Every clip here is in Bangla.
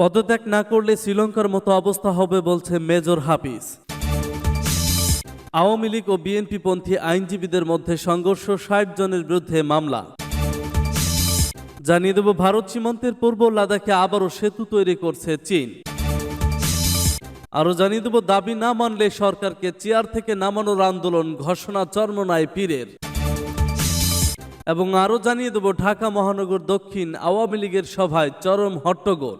পদত্যাগ না করলে শ্রীলঙ্কার মতো অবস্থা হবে বলছে মেজর হাফিজ। আওয়ামী লীগ ও বিএনপি পন্থী আইনজীবীদের মধ্যে সংঘর্ষ ষাট জনের বিরুদ্ধে মামলা। জানিয়ে দেব, ভারত সীমান্তের পূর্ব লাদাখে আবারও সেতু তৈরি করছে চীন। আরও জানিয়ে দেব, দাবি না মানলে সরকারকে চেয়ার থেকে নামানোর আন্দোলন ঘোষণা চর্মনায় পীরের। এবং আরও জানিয়ে দেব, ঢাকা মহানগর দক্ষিণ আওয়ামী লীগের সভায় চরম হট্টগোল।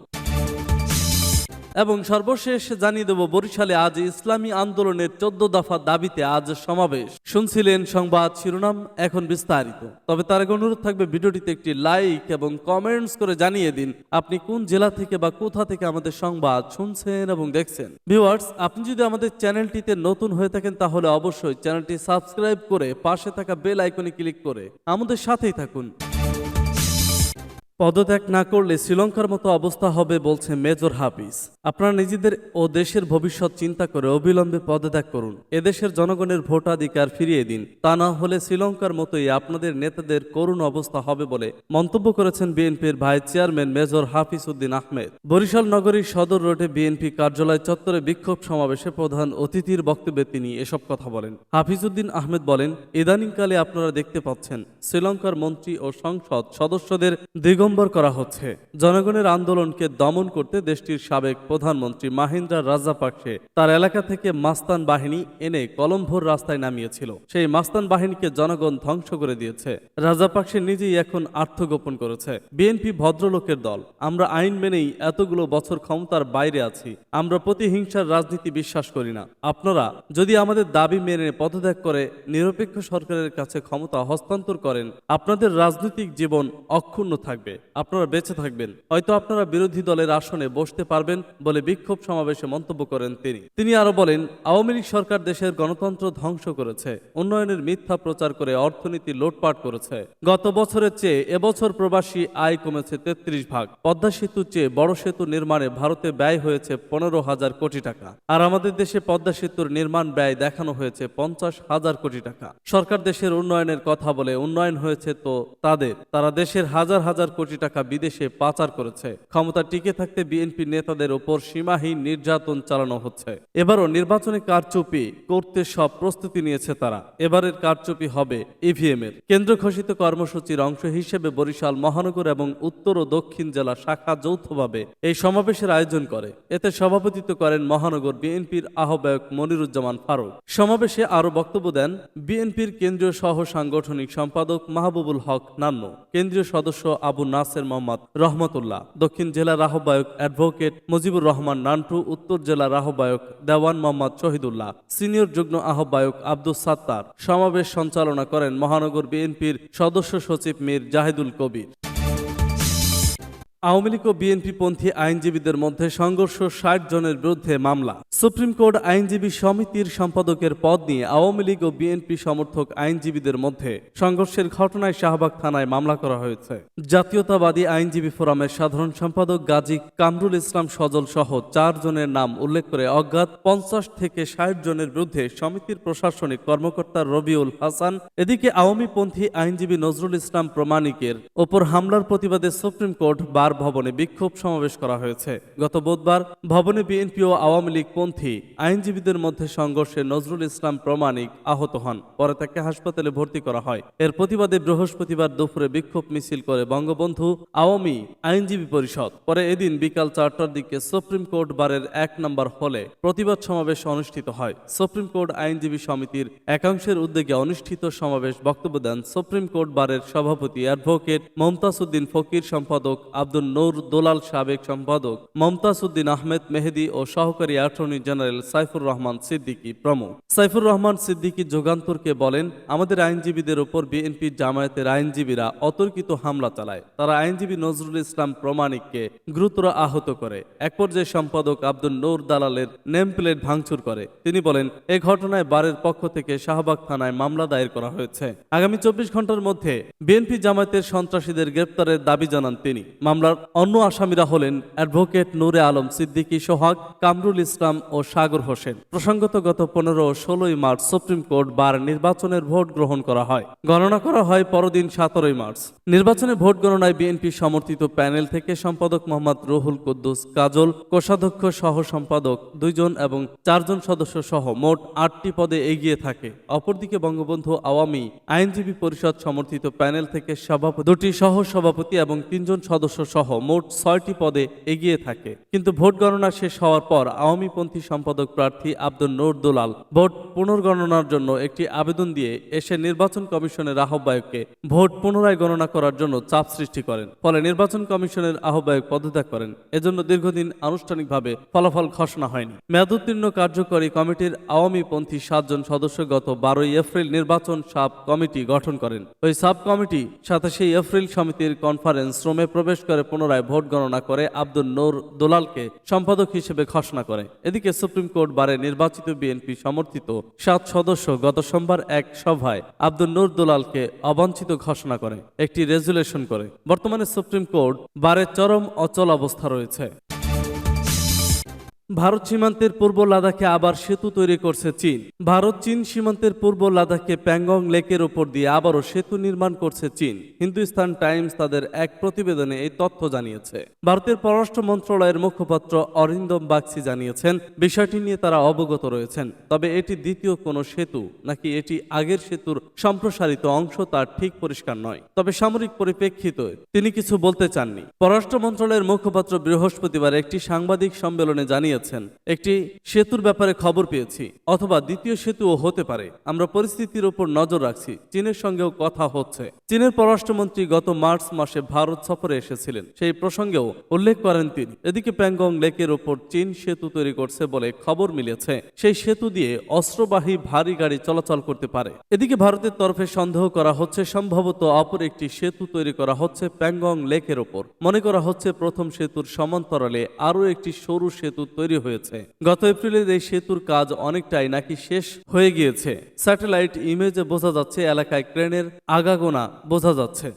এবং সর্বশেষ জানিয়ে দেব, বরিশালে আজ ইসলামী আন্দোলনের চোদ্দ দফা দাবিতে আজ সমাবেশ। শুনছিলেন সংবাদ শিরোনাম, এখন বিস্তারিত। তবে তার আগে অনুরোধ থাকবে, ভিডিওটিতে একটি লাইক এবং কমেন্টস করে জানিয়ে দিন, আপনি কোন জেলা থেকে বা কোথা থেকে আমাদের সংবাদ শুনছেন এবং দেখছেন। ভিউয়ার্স, আপনি যদি আমাদের চ্যানেলটিতে নতুন হয়ে থাকেন, তাহলে অবশ্যই চ্যানেলটি সাবস্ক্রাইব করে পাশে থাকা বেল আইকনে ক্লিক করে আমাদের সাথেই থাকুন। পদত্যাগ না করলে শ্রীলঙ্কার মতো অবস্থা হবে বলছে মেজর হাফিজ। আপনারা নিজেদের ও দেশের ভবিষ্যৎ চিন্তা করে অবিলম্বে পদত্যাগ করুন। এদেশের জনগণের ভোটাধিকার ফিরিয়ে দিন। তা না হলে শ্রীলঙ্কার মতোই আপনাদের নেতাদের করুণ অবস্থা হবে বলে মন্তব্য করেছেন বিএনপির vice chairman major Hafiz Uddin Ahmed. Barishal নগরীর সদর রোডে বিএনপি কার্যালয় চত্বরে বিক্ষোভ সমাবেশে প্রধান অতিথির বক্তব্যে তিনি এসব কথা বলেন। হাফিজউদ্দিন আহমেদ বলেন, ইদানিংকালে আপনারা দেখতে পাচ্ছেন, শ্রীলঙ্কার মন্ত্রী ও সংসদ সদস্যদের দিগম্বর করা হচ্ছে। জনগণের আন্দোলনকে দমন করতে দেশটির সাবেক প্রধানমন্ত্রী মাহিন্দ্রা রাজাপাকসে তার এলাকা থেকে মাস্তান বাহিনী এনে কলম্বোর রাস্তায় নামিয়েছিল। সেই মাস্তান বাহিনীকে জনগণ ধ্বংস করে দিয়েছে। রাজাপাকসে নিজেই এখন আত্মগোপন করেছে। বিএনপি ভদ্রলোকের দল। আমরা আইন মেনেই এতগুলো বছর ক্ষমতার বাইরে আছি। আমরা প্রতিহিংসার রাজনীতি বিশ্বাস করি না। আপনারা যদি আমাদের দাবি মেনে পদত্যাগ করে নিরপেক্ষ সরকারের কাছে ক্ষমতা হস্তান্তর করেন, আপনাদের রাজনৈতিক জীবন অক্ষুণ্ণ থাকবে। আপনারা বেঁচে থাকবেন। হয়তো আপনারা বিরোধী দলের আসনে বসতে পারবেন বলে বিক্ষোভ সমাবেশে মন্তব্য করেন তিনি। তিনি আরও বলেন, আওয়ামী লীগ সরকার দেশের গণতন্ত্র ধ্বংস করেছে, উন্নয়নের মিথ্যা প্রচার করে অর্থনীতি লোটপাট করেছে। গত বছরের চেয়ে এবছর প্রবাসী আয় কমেছে তেত্রিশ ভাগ। পদ্মা সেতুর চেয়ে বড় সেতু নির্মাণে ভারতে ব্যয় হয়েছে পনেরো হাজার কোটি টাকা। আর আমাদের দেশে পদ্মা সেতুর নির্মাণ ব্যয় দেখানো হয়েছে পঞ্চাশ হাজার কোটি টাকা। সরকার দেশের উন্নয়নের কথা বলে উন্নয়ন হয়েছে তো তাদের। তারা দেশের হাজার হাজার কোটি টাকা বিদেশে পাচার করেছে। ক্ষমতা টিকে থাকতে বিএনপি নেতাদের ওপর সীমাহীন নির্যাতন চালানো হচ্ছে। এবারও নির্বাচনে কারচুপি করতে সব প্রস্তুতি নিয়েছে তারা। এবারের কারচুপি হবে ইভিএম এর কেন্দ্র ঘোষিত কর্মসূচির অংশ হিসেবে বরিশাল, মহানগর এবং উত্তর ও দক্ষিণ জেলা শাখা যৌথভাবে এই সমাবেশের আয়োজন করে। এতে সভাপতিত্ব করেন মহানগর বিএনপির আহ্বায়ক মনিরুজ্জামান ফারুক। সমাবেশে আরও বক্তব্য দেন বিএনপির কেন্দ্রীয় সহ সাংগঠনিক সম্পাদক মাহবুবুল হক নান্ন। কেন্দ্রীয় সদস্য আবু নাসের মোহাম্মদ রহমতুল্লাহ। দক্ষিণ জেলার আহ্বায়ক অ্যাডভোকেট মুজিবুর রহমান নান্টু, উত্তর জেলার আহ্বায়ক দেওয়ান মোহাম্মদ শহীদুল্লাহ, সিনিয়র যুগ্ম আহ্বায়ক আব্দুল সাত্তার। সমাবেশ সঞ্চালনা করেন মহানগর বিএনপির সদস্য সচিব মীর জাহিদুল কবির। আওয়ামী লীগ ও বিএনপি পন্থী আইনজীবীদের মধ্যে সংঘর্ষ ষাট জনের বিরুদ্ধে মামলা। সুপ্রিম কোর্ট আইনজীবী সমিতির সম্পাদকের পদ নিয়ে আওয়ামী লীগ ও বিএনপি সমর্থক আইনজীবীদের মধ্যে সংঘর্ষের ঘটনায় শাহবাগ থানায় মামলা করা হয়েছে। জাতীয়তাবাদী আইনজীবী ফোরামের সাধারণ সম্পাদক গাজী কামরুল ইসলাম সজল সহ চার জনের নাম উল্লেখ করে অজ্ঞাত পঞ্চাশ থেকে ষাট জনের বিরুদ্ধে সমিতির প্রশাসনিক কর্মকর্তা রবিউল হাসান, এদিকে আওয়ামী পন্থী আইনজীবী নজরুল ইসলাম প্রমাণিকের ওপর হামলার প্রতিবাদে সুপ্রিম কোর্ট বার ভবনে বিক্ষোভ সমাবেশ করা হয়েছে। গত বুধবার ভবনে বিএনপি ও আওয়ামী লীগ পন্থী আইনজীবীদের মধ্যে সংঘর্ষে নজরুল ইসলাম প্রমাণিক আহত হন। পরে তাকে হাসপাতালে ভর্তি করা হয়। এর প্রতিবাদে বৃহস্পতিবার দুপুরে বিক্ষোভ মিছিল করে বঙ্গবন্ধু আওয়ামী আইনজীবী পরিষদ। পরে এদিন বিকাল চারটার দিকে সুপ্রিম কোর্ট বারের এক নম্বর হলে প্রতিবাদ সমাবেশ অনুষ্ঠিত হয়। সুপ্রিম কোর্ট আইনজীবী সমিতির একাংশের উদ্যোগে অনুষ্ঠিত সমাবেশ বক্তব্য দেন সুপ্রিম কোর্ট বারের সভাপতি অ্যাডভোকেট মমতাজ উদ্দিন ফকির সম্পাদক আব্দুল নূর দোলাল সাবেক সম্পাদক মমতাজ উদ্দিন আহমেদ মেহেদি ও সহকারী অ্যাটর্নি জেনারেল সাইফুর রহমান সিদ্দিকী প্রমুখ। সাইফুর রহমান সিদ্দিকী যুগান্তরকে বলেন, আমাদের আইনজীবীদের ওপর বিএনপি জামায়াতের আইনজীবীরা অতর্কিত হামলা চালায়। তারা আইনজীবী নজরুল ইসলাম প্রমাণিককে গুরুতর আহত করে। এক পর্যায়ে সম্পাদক আব্দুল নূর দালালের নেম প্লেট ভাঙচুর করে। তিনি বলেন, এ ঘটনায় বারের পক্ষ থেকে শাহবাগ থানায় মামলা দায়ের করা হয়েছে। আগামী চব্বিশ ঘণ্টার মধ্যে বিএনপি জামায়াতের সন্ত্রাসীদের গ্রেপ্তারের দাবি জানান তিনি। মামলার মামলার অন্য আসামিরা হলেন অ্যাডভোকেট নূরে আলম সিদ্দিকী, সোহাগ, কামরুল ইসলাম ও সাগর হোসেন। প্রসঙ্গত গত পনেরো ও ষোলোই মার্চ সুপ্রিম কোর্ট বার নির্বাচনের ভোট গ্রহণ করা হয়। গণনা করা হয় পরদিন সতেরোই মার্চ। নির্বাচনে ভোট গণনায় বিএনপি সমর্থিত প্যানেল থেকে সম্পাদক মোহাম্মদ রুহুল কুদ্দুস, কাজল, কোষাধ্যক্ষ সহ সম্পাদক দুইজন এবং চারজন সদস্য সহ মোট আটটি পদে এগিয়ে থাকে। অপরদিকে বঙ্গবন্ধু আওয়ামী আইনজীবী পরিষদ সমর্থিত প্যানেল থেকে সভাপতি, দুটি সহ সভাপতি এবং তিনজন সদস্য সহ মোট ছয়টি পদে এগিয়ে থাকে। কিন্তু ভোট গণনা শেষ হওয়ার পর আওয়ামীপন্থী সম্পাদক প্রার্থী আব্দুল নূর দুলাল ভোট পুনর্গণনার জন্য একটি আবেদন দিয়ে এসে নির্বাচন কমিশনের আহ্বায়ককে ভোট পুনরায় গণনা করার জন্য চাপ সৃষ্টি করেন। ফলে নির্বাচন কমিশনের আহ্বায়ক পদত্যাগ করেন। এজন্য দীর্ঘদিন আনুষ্ঠানিকভাবে ফলাফল ঘোষণা হয়নি। মেয়াদোত্তীর্ণ কার্যকরী কমিটির আওয়ামীপন্থী সাতজন সদস্য গত বারোই এপ্রিল নির্বাচন সাব কমিটি গঠন করেন। ওই সাব কমিটি সাতাশে এপ্রিল সমিতির কনফারেন্স রুমে প্রবেশ করে পুনরায় ভোট গণনা করে আব্দুল নূর দোলালকে সম্পাদক হিসেবে ঘোষণা করে। এদিকে সুপ্রিম কোর্ট বারে নির্বাচিত বিএনপি সমর্থিত সাত সদস্য গত সোমবার এক সভায় আব্দুল নূর দোলালকে অবাঞ্ছিত ঘোষণা করে, একটি রেজুলেশন করে। বর্তমানে সুপ্রিম কোর্ট বারে চরম অচল অবস্থা রয়েছে। ভারত সীমান্তের পূর্ব লাদাখে আবার সেতু তৈরি করছে চীন। ভারত চীন সীমান্তের পূর্ব লাদাখে প্যাংগং লেকের উপর দিয়ে আবারও সেতু নির্মাণ করছে চীন। হিন্দুস্তান টাইমস তাদের এক প্রতিবেদনে এই তথ্য জানিয়েছে। ভারতের পররাষ্ট্র মন্ত্রণালয়ের মুখপাত্র অরিন্দম বাগসি জানিয়েছেন, বিষয়টি নিয়ে তারা অবগত রয়েছেন, তবে এটি দ্বিতীয় কোনো সেতু, নাকি এটি আগের সেতুর সম্প্রসারিত অংশ তার ঠিক পরিষ্কার নয়। তবে সামরিক পরিপ্রেক্ষিতে তিনি কিছু বলতে চাননি। পররাষ্ট্র মন্ত্রণালয়ের মুখপাত্র বৃহস্পতিবার একটি সাংবাদিক সম্মেলনে জানিয়েছেন একটি সেতুর ব্যাপারে খবর পেয়েছি, অথবা দ্বিতীয় সেতুও হতে পারে। আমরা পরিস্থিতির উপর নজর রাখছি। চীনের সঙ্গেও কথা হচ্ছে। চীনের পররাষ্ট্রমন্ত্রী গত মার্চ মাসে ভারত সফরে এসেছিলেন। সেই প্রসঙ্গেও উল্লেখ করেন তিনি, এদিকে প্যাংগং লেকের উপর চীন সেতু তৈরি করছে বলে খবর মিলেছে। সেই সেতু দিয়ে অস্ত্রবাহী ভারী গাড়ি চলাচল করতে পারে। এদিকে ভারতের তরফে সন্দেহ করা হচ্ছে, সম্ভবত অপর একটি সেতু তৈরি করা হচ্ছে প্যাংগং লেকের ওপর মনে করা হচ্ছে, প্রথম সেতুর সমান্তরালে আরও একটি সরু সেতু তৈরি হয়েছে। গত এপ্রিলের এই সেতুর কাজ অনেকটাই নাকি শেষ হয়ে গিয়েছে। স্যাটেলাইট ইমেজে বোঝা যাচ্ছে এলাকায় ক্রেনের আগাগোনা বোঝা যাচ্ছে।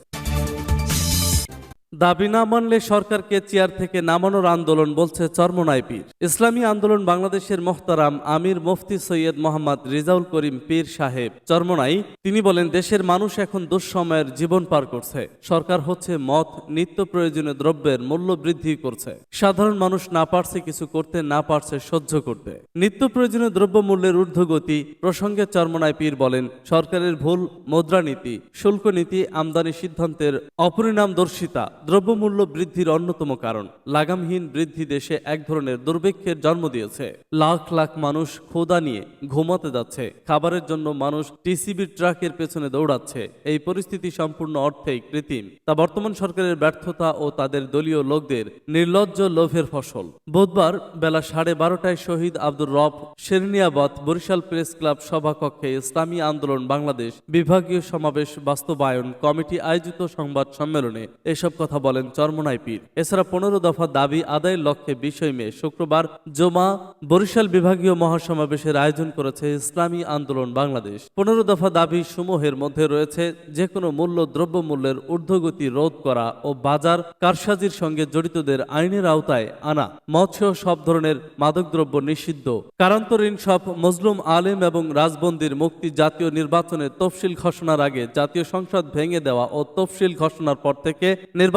দাবি না মানলে সরকারকে চেয়ার থেকে নামানোর আন্দোলন বলছে চরমনাই পীর। ইসলামী আন্দোলন বাংলাদেশের মোহতারাম আমির মুফতি সৈয়দ মোহাম্মদ রিজাউল করিম পীর সাহেব চরমনাই। তিনি বলেন, দেশের মানুষ এখন দুঃসময়ের জীবন পার করছে। সরকার হচ্ছে মত নিত্য প্রয়োজনীয় দ্রব্যের মূল্য বৃদ্ধি করছে। সাধারণ মানুষ না পারছে কিছু করতে, না পারছে সহ্য করতে। নিত্য প্রয়োজনীয় দ্রব্য মূল্যের ঊর্ধ্বগতি প্রসঙ্গে চরমনাই পীর বলেন, সরকারের ভুল মুদ্রানীতি শুল্ক নীতি, আমদানি সিদ্ধান্তের অপরিণামদর্শিতা দ্রব্যমূল্য বৃদ্ধির অন্যতম কারণ। লাগামহীন বৃদ্ধি দেশে এক ধরনের দুর্ভিক্ষের জন্ম দিয়েছে। লাখ লাখ মানুষ ক্ষুধা নিয়ে ঘুমাতে যাচ্ছে। খাবারের জন্য মানুষ টিসিবি ট্রাকের পেছনে দৌড়াচ্ছে। এই পরিস্থিতি সম্পূর্ণ অর্থেই কৃত্রিম। তা বর্তমান সরকারের ব্যর্থতা ও তাদের দলীয় লোকদের নির্লজ্জ লোভের ফসল। বুধবার বেলা সাড়ে বারোটায় শহীদ আব্দুর রব শেরনিয়াবাদ বরিশাল প্রেস ক্লাব সভাকক্ষে ইসলামী আন্দোলন বাংলাদেশ বিভাগীয় সমাবেশ বাস্তবায়ন কমিটি আয়োজিত সংবাদ সম্মেলনে এসব কথা বলেন চরমনাই পীর। এছাড়া পনেরো দফা দাবি আদায়ের লক্ষ্যে বিষয় মেয়ে শুক্রবার জমা বরিশাল বিভাগীয় মহাসমাবেশের আয়োজন করেছে ইসলামী আন্দোলন বাংলাদেশ। পনেরো দফা দাবি সমূহের মধ্যে রয়েছে যে কোনো মূল্য দ্রব্য মূল্যের ঊর্ধ্বগতি রোধ করা ও বাজার কারসাজির সঙ্গে জড়িতদের আইনের আওতায় আনা, মৎস্য সব ধরনের মাদকদ্রব্য নিষিদ্ধ কারান্তরীণ সব মজলুম আলেম এবং রাজবন্দির মুক্তি জাতীয় নির্বাচনের তফসিল ঘোষণার আগে জাতীয় সংসদ ভেঙে দেওয়া ও তফসিল ঘোষণার পর থেকে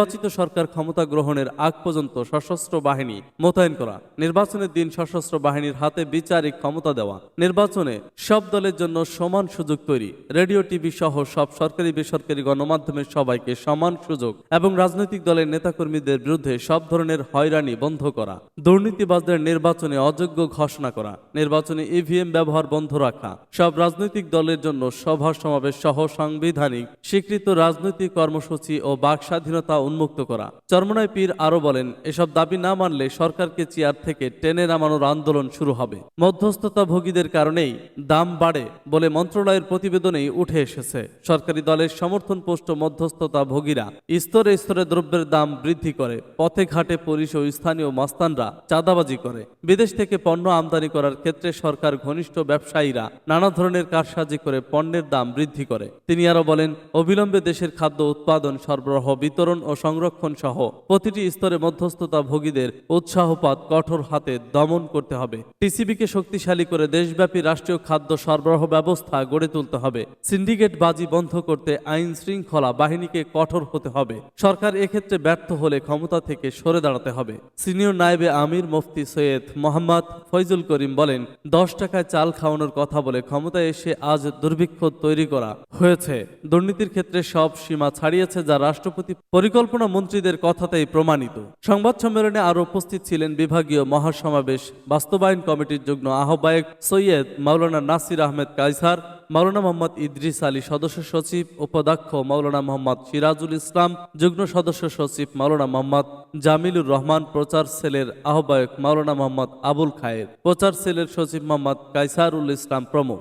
নির্বাচিত সরকার ক্ষমতা গ্রহণের আগ পর্যন্ত সশস্ত্র বাহিনী মোতায়েন করা, নির্বাচনের দিন সশস্ত্র বাহিনীর হাতে বিচারিক ক্ষমতা দেওয়া, নির্বাচনে সব দলের জন্য সমান সুযোগ তৈরি, রেডিও, টিভি সহ সব সরকারি বেসরকারি গণমাধ্যমের সবাইকে সমান সুযোগ এবং রাজনৈতিক দলের নেতাকর্মীদের বিরুদ্ধে সব ধরনের হয়রানি বন্ধ করা, দুর্নীতিবাজদের নির্বাচনে অযোগ্য ঘোষণা করা, নির্বাচনে ইভিএম ব্যবহার বন্ধ রাখা, সব রাজনৈতিক দলের জন্য সভা সমাবেশ সহ সাংবিধানিক, স্বীকৃত রাজনৈতিক কর্মসূচি ও বাক স্বাধীনতা উন্মুক্ত করা। চরমনায় পীর আরও বলেন, এসব দাবি না মানলে সরকারকে চেয়ার থেকে টেনে নামানোর আন্দোলন শুরু হবে। মধ্যস্থতা ভোগীদের কারণেই দাম বাড়ে বলে মন্ত্রণালয়ের প্রতিবেদনেই উঠে এসেছে। সরকারি দলের সমর্থন পোষ্ট মধ্যস্থতা ভোগীরা স্তরে স্তরে দ্রব্যের দাম বৃদ্ধি করে, পথে ঘাটে পুলিশ ও স্থানীয় মাস্তানরা চাঁদাবাজি করে। বিদেশ থেকে পণ্য আমদানি করার ক্ষেত্রে সরকার ঘনিষ্ঠ ব্যবসায়ীরা নানা ধরনের কারসাজি করে পণ্যের দাম বৃদ্ধি করে। তিনি আরও বলেন, অবিলম্বে দেশের খাদ্য উৎপাদন, সরবরাহ, বিতরণ ও সংরক্ষণ সহ প্রতিটি স্তরে মধ্যস্থতা ভোগীদের উৎসাহপাত কঠোর হাতে দমন করতে হবে। টিসিবিকে শক্তিশালী করে দেশব্যাপী রাষ্ট্রীয় খাদ্য সরবরাহ ব্যবস্থা গড়ে তুলতে হবে। সিন্ডিকেট বাজি বন্ধ করতে আইন শৃঙ্খলা বাহিনীকে কঠোর হতে হবে। সরকার এক্ষেত্রে ব্যর্থ হলে ক্ষমতা থেকে সরে দাঁড়াতে হবে। সিনিয়র নায়েবে আমির মুফতি সৈয়দ মোহাম্মদ ফৈজুল করিম বলেন, দশ টাকায় চাল খাওয়ানোর কথা বলে ক্ষমতায় এসে আজ দুর্ভিক্ষ তৈরি করা হয়েছে। দুর্নীতির ক্ষেত্রে সব সীমা ছাড়িয়েছে যা রাষ্ট্রপতি পরিকল্পনা মন্ত্রীদের কথাতেই প্রমাণিত। সংবাদ সম্মেলনে আরও উপস্থিত ছিলেন বিভাগীয় মহাসমাবেশ বাস্তবায়ন কমিটির যুগ্ম আহ্বায়ক সৈয়দ মাওলানা নাসির আহমেদ কাইসার মাওলানা মোহাম্মদ ইদ্রিস আলী সদস্য সচিব, উপাধ্যক্ষ মাওলানা মোহাম্মদ সিরাজুল ইসলাম, যুগ্ম সদস্য সচিব মাওলানা মোহাম্মদ জামিলুর রহমান, প্রচার সেলের আহ্বায়ক মাওলানা মোহাম্মদ আবুল খায়ের, প্রচার সেলের সচিব মোহাম্মদ কাইসারুল ইসলাম প্রমুখ।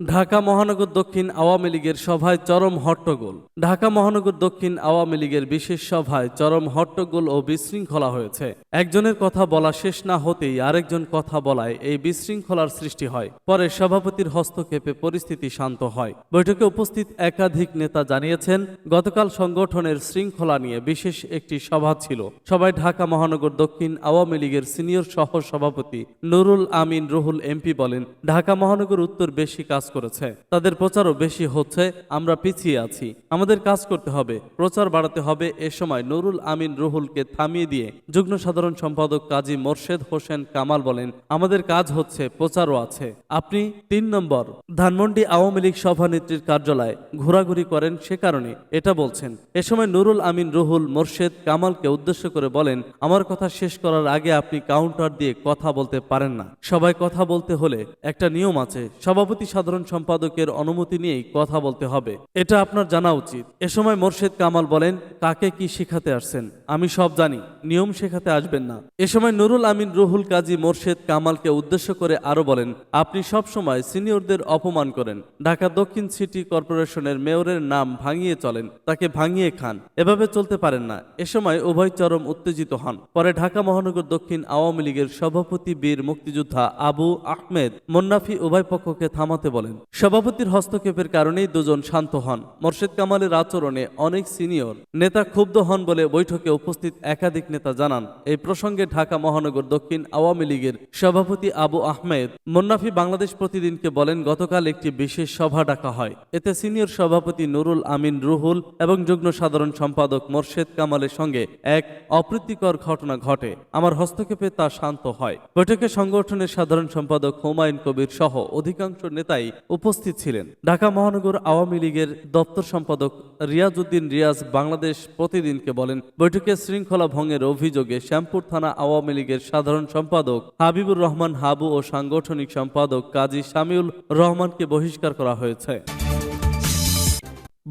ঢাকা মহানগর দক্ষিণ আওয়ামী লীগের সভায় চরম হট্টগোল। ঢাকা মহানগর দক্ষিণ আওয়ামী লীগের বিশেষ সভায় চরম হট্টগোল ও বিশৃঙ্খলা হয়েছে। একজনের কথা বলা শেষ না হতেই আরেকজন কথা বলায় এই বিশৃঙ্খলার সৃষ্টি হয়। পরে সভাপতির হস্তক্ষেপে পরিস্থিতি শান্ত হয়। বৈঠকে উপস্থিত একাধিক নেতা জানিয়েছেন, গতকাল সংগঠনের শৃঙ্খলা নিয়ে বিশেষ একটি সভা ছিল। সবাই ঢাকা মহানগর দক্ষিণ আওয়ামী লীগের সিনিয়র সহ সভাপতি নুরুল আমিন রুহুল এমপি বলেন, ঢাকা মহানগর উত্তর বেশি কাজ করেছে। তাদের প্রচারও বেশি হচ্ছে, আমরা পিছিয়ে আছি। আমাদের কাজ করতে হবে, প্রচার বাড়াতে হবে। এ সময় নুরুল আমিন রুহুলকে থামিয়ে দিয়ে যুগ্ম সাধারণ সম্পাদক কাজী মোর্শেদ হোসেন কামাল বলেন, আমাদের কাজ হচ্ছে, প্রচারও আছে। আপনি তিন নম্বর, ধানমন্ডি আওয়ামী লীগ সভানেত্রীর কার্যালয়ে ঘোরাঘুরি করেন সে কারণে, এটা বলছেন। এ সময় নুরুল আমিন রুহুল মোর্শেদ কামালকে উদ্দেশ্য করে বলেন, আমার কথা শেষ করার আগে আপনি কাউন্টার দিয়ে কথা বলতে পারেন না। সবাই কথা বলতে হলে একটা নিয়ম আছে, সভাপতি সাধারণ সম্পাদকের অনুমতি নিয়েই কথা বলতে হবে। এটা আপনার জানা উচিত। এ সময় মোর্শেদ কামাল বলেন, কাকে কি শিখাতে আসছেন? আমি সব জানি। নিয়ম শেখাতে আসবেন না। এ সময় নুরুল আমিন রুহুল কাজী মোর্শেদ কামালকে উদ্দেশ্য করে আরও বলেন, আপনি সব সময় সিনিয়রদের অপমান করেন। ঢাকা দক্ষিণ সিটি কর্পোরেশনের মেয়রের নাম ভাঙিয়ে চলেন। তাকে ভাঙিয়ে খান। এভাবে চলতে পারেন না। এ সময় উভয় চরম উত্তেজিত হন। পরে ঢাকা মহানগর দক্ষিণ আওয়ামী লীগের সভাপতি বীর মুক্তিযোদ্ধা আবু আহমেদ মোন্নাফি উভয় পক্ষকে থামাতে বলেন সভাপতির হস্তক্ষেপের কারণেই দুজন শান্ত হন। মোর্শেদ কামালের আচরণে অনেক সিনিয়র নেতা ক্ষুব্ধ হন বলে বৈঠকে উপস্থিত একাধিক নেতা জানান। এই প্রসঙ্গে ঢাকা মহানগর দক্ষিণ আওয়ামী লীগের সভাপতি আবু আহমেদ মোন্নাফি বাংলাদেশ প্রতিদিনকে বলেন, গতকাল একটি বিশেষ সভা ডাকা হয়। এতে সিনিয়র সভাপতি নুরুল আমিন রুহুল এবং যুগ্ম সাধারণ সম্পাদক মোর্শেদ কামালের সঙ্গে এক অপ্রীতিকর ঘটনা ঘটে। আমার হস্তক্ষেপে তা শান্ত হয়। বৈঠকে সংগঠনের সাধারণ সম্পাদক হুমায়ুন কবির সহ অধিকাংশ নেতাই উপস্থিত ছিলেন। ঢাকা মহানগর আওয়ামী লীগের দপ্তর সম্পাদক রিয়াজউদ্দিন রিয়াজ বাংলাদেশ প্রতিদিনকে বলেন, বৈঠকে শৃঙ্খলা ভঙ্গের অভিযোগে শ্যামপুর থানা আওয়ামী লীগের সাধারণ সম্পাদক হাবিবুর রহমান হাবু ও সাংগঠনিক সম্পাদক কাজী শামিউল রহমানকে বহিষ্কার করা হয়েছে।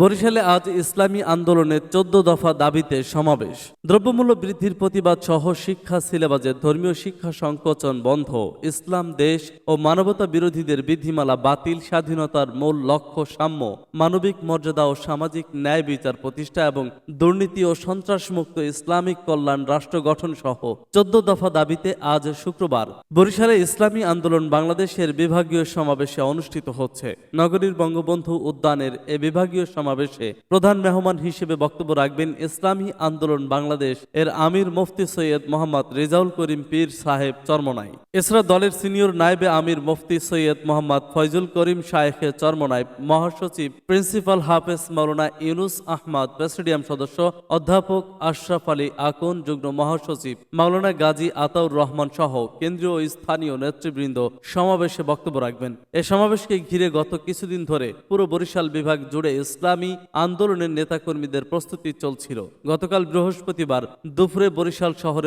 বরিশালে আজ ইসলামী আন্দোলনের চোদ্দ দফা দাবিতে সমাবেশ। দ্রব্যমূল্য বৃদ্ধির প্রতিবাদ সহ শিক্ষা সিলেবাসে ধর্মীয় শিক্ষা সংকোচন বন্ধ। ইসলাম, দেশ ও মানবতা বিরোধীদের বিধিমালা বাতিল, স্বাধীনতার মূল লক্ষ্য সাম্য। মানবিক মর্যাদা ও সামাজিক ন্যায় বিচার প্রতিষ্ঠা এবং দুর্নীতি ও সন্ত্রাসমুক্ত ইসলামিক কল্যাণ রাষ্ট্র গঠন সহ চোদ্দ দফা দাবিতে আজ শুক্রবার বরিশালে ইসলামী আন্দোলন বাংলাদেশের বিভাগীয় সমাবেশে অনুষ্ঠিত হচ্ছে। নগরীর বঙ্গবন্ধু উদ্যানের এ বিভাগীয় প্রধান মেহমান হিসেবে বক্তব্য রাখবেন ইসলামী আন্দোলন বাংলাদেশ এর আমির মুফতি সৈয়দ মোহাম্মদ রেজাউল করিম পীর সাহেব চরমনাই। এছাড়া দলের সিনিয়র নায়েবে আমির মুফতি সৈয়দ মোহাম্মদ ফয়জুল করিম শায়েখে চরমনাই, মহাসচিব প্রিন্সিপাল হাফেজ মাওলানা ইউনুস আহমদ, প্রেসিডিয়াম সদস্য অধ্যাপক আশরাফ আলী আকন, যুগ্ম মহাসচিব মাওলানা গাজী আতাউর রহমান সহ কেন্দ্রীয় ও স্থানীয় নেতৃবৃন্দ সমাবেশে বক্তব্য রাখবেন। এ সমাবেশকে ঘিরে গত কিছুদিন ধরে পুরো বরিশাল বিভাগ জুড়ে ইসলামী আন্দোলনের নেতাকর্মীদের প্রস্তুতি চলছিল। গতকাল বৃহস্পতিবার দুপুরে বরিশাল শহরের